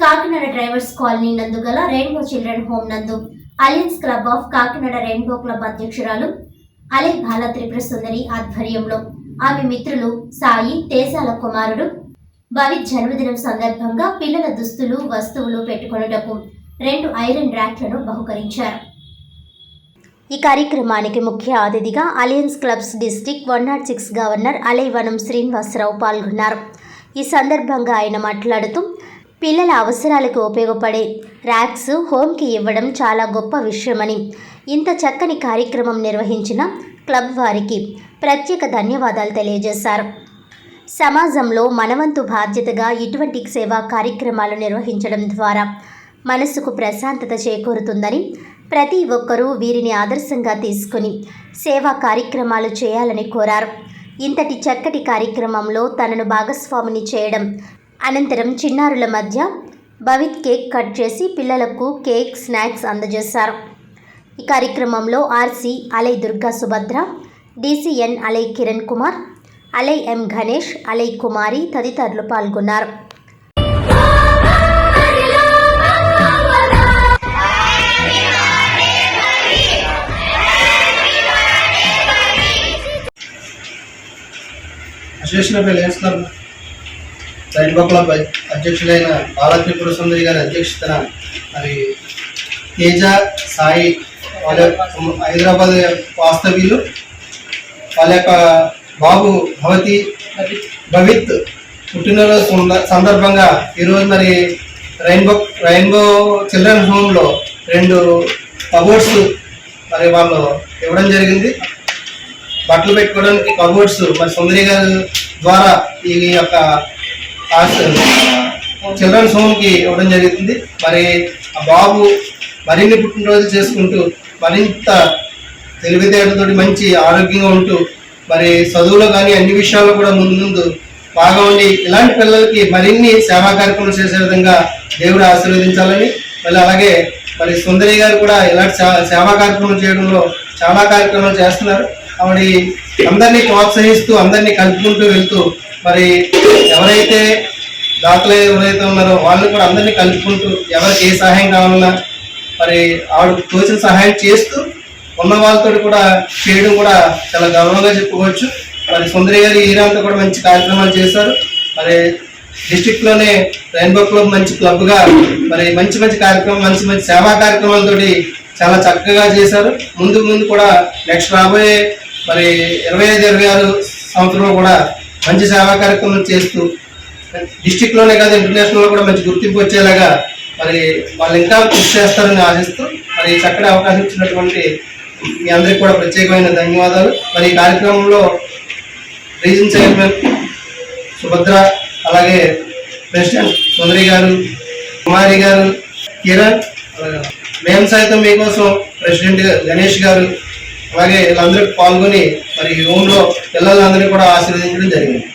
Kakinada drivers colony నందు గల rainbow children home నందు alliance club of Kakinada rainbow club అధ్యక్షురాలు అలై బాల త్రిపుర సుందరి ఆధ్వర్యంలో ఆమె మిత్రులు సాయి తేజాల కుమారుడు భవిత్ జన్మదినం సందర్భంగా పిల్లల దుస్తులు వస్తువులు పెట్టుకొనుటకు రెండు ఐరన్ ర్యాక్లను బహుకరించారు. ఈ కార్యక్రమానికి ముఖ్య అతిథిగా alliance clubs district one not six governor Alaivanam Srinivasarao పాల్గొన్నారు. ఈ సందర్భంగా ఆయన మాట్లాడుతూ పిల్లల అవసరాలకు ఉపయోగపడే ర్యాక్స్ హోమ్కి ఇవ్వడం చాలా గొప్ప విషయమని ఇంత చక్కని కార్యక్రమం నిర్వహించిన క్లబ్ వారికి ప్రత్యేక ధన్యవాదాలు తెలియజేశారు. సమాజంలో మనవంతు బాధ్యతగా ఇటువంటి సేవా కార్యక్రమాలు నిర్వహించడం ద్వారా మనసుకు ప్రశాంతత చేకూరుతుందని ప్రతి ఒక్కరూ వీరిని ఆదర్శంగా తీసుకుని సేవా కార్యక్రమాలు చేయాలని కోరారు. ఇంతటి చక్కటి కార్యక్రమంలో తనను భాగస్వామిని చేయడం అనంతరం చిన్నారుల మధ్య భవిత్ కేక్ కట్ చేసి పిల్లలకు కేక్ స్నాక్స్ అందజేశారు. ఈ కార్యక్రమంలో ఆర్సీ అలై దుర్గా సుభద్ర డీసీఎన్ అలై కిరణ్ కుమార్ అలై ఎం గణేష్ అలై కుమారి తదితరులు పాల్గొన్నారు. అసోసియేషన్ ఆఫ్ సైన్ క్లబ్ అధ్యక్షుడైన క్లబ్ అధ్యక్షులైన సుందరి గారి అధ్యక్షతన మరి తేజ సాయి వాళ్ళ యొక్క హైదరాబాద్ వాస్తవ్యులు వాళ్ళ యొక్క బాబు భవతి భవిత్ పుట్టినరోజు సందర్భంగా ఈరోజు మరి రెయిన్బో రెయిన్బో చిల్డ్రన్ హోమ్లో రెండు కబోర్డ్స్ మరి వాళ్ళు ఇవ్వడం జరిగింది. బట్టలు పెట్టుకోవడానికి కబోర్డ్స్ మరి సుందరి గారి ద్వారా ఈ యొక్క చిల్డ్రన్స్ హోమ్కి ఇవ్వడం జరుగుతుంది. మరి ఆ బాబు మరిన్ని పుట్టినరోజులు చేసుకుంటూ మరింత తెలివితేటతోటి మంచి ఆరోగ్యంగా ఉంటూ మరి చదువులో కానీ అన్ని విషయాల్లో కూడా ముందు ముందు బాగా ఉండి ఇలాంటి పిల్లలకి మరిన్ని సేవా కార్యక్రమాలు చేసే విధంగా దేవుడు ఆశీర్వదించాలని మళ్ళీ అలాగే మరి సుందరి గారు కూడా ఇలాంటి సేవా కార్యక్రమాలు చేయడంలో చాలా కార్యక్రమాలు చేస్తున్నారు. ఆవిడ అందరినీ ప్రోత్సహిస్తూ అందరినీ కలుపుకుంటూ వెళ్తూ మరి ఎవరైతే దాతలు ఎవరైతే ఉన్నారో వాళ్ళని కూడా అందరినీ కలుపుకుంటూ ఎవరికి ఏ సహాయం కావాలన్నా మరి ఆవిడ తోచిన సహాయం చేస్తూ ఉన్న వాళ్ళతో కూడా చేయడం కూడా చాలా గౌరవంగా చెప్పుకోవచ్చు. మరి సుందరి గారు ఈరంతా కూడా మంచి కార్యక్రమాలు చేశారు. మరి డిస్టిక్లోనే రెయిన్బో క్లబ్ మంచి క్లబ్గా మరి మంచి మంచి కార్యక్రమం మంచి మంచి సేవా కార్యక్రమాలతోటి చాలా చక్కగా చేశారు. ముందు ముందు కూడా నెక్స్ట్ రాబోయే మరి ఇరవై ఐదు ఇరవై ఆరు సంవత్సరంలో కూడా మంచి సేవా కార్యక్రమాలు చేస్తూ డిస్టిక్లోనే కాదు ఇంటర్నేషనల్లో కూడా మంచి గుర్తింపు వచ్చేలాగా మరి వాళ్ళు ఇంకా కృషి చేస్తారని ఆశిస్తూ మరి చక్కటి అవకాశం ఇచ్చినటువంటి మీ అందరికి కూడా ప్రత్యేకమైన ధన్యవాదాలు. మరి ఈ కార్యక్రమంలో రీజన్ చైర్మన్ సుభద్ర అలాగే ప్రెసిడెంట్ సుందరి గారు కుమారి గారు కిరణ్ మేము సైతం మీకోసం ప్రెసిడెంట్ గణేష్ గారు అలాగే వీళ్ళందరూ పాల్గొని మరి ఈ రూమ్లో పిల్లలందరినీ కూడా ఆశీర్వదించడం జరిగింది.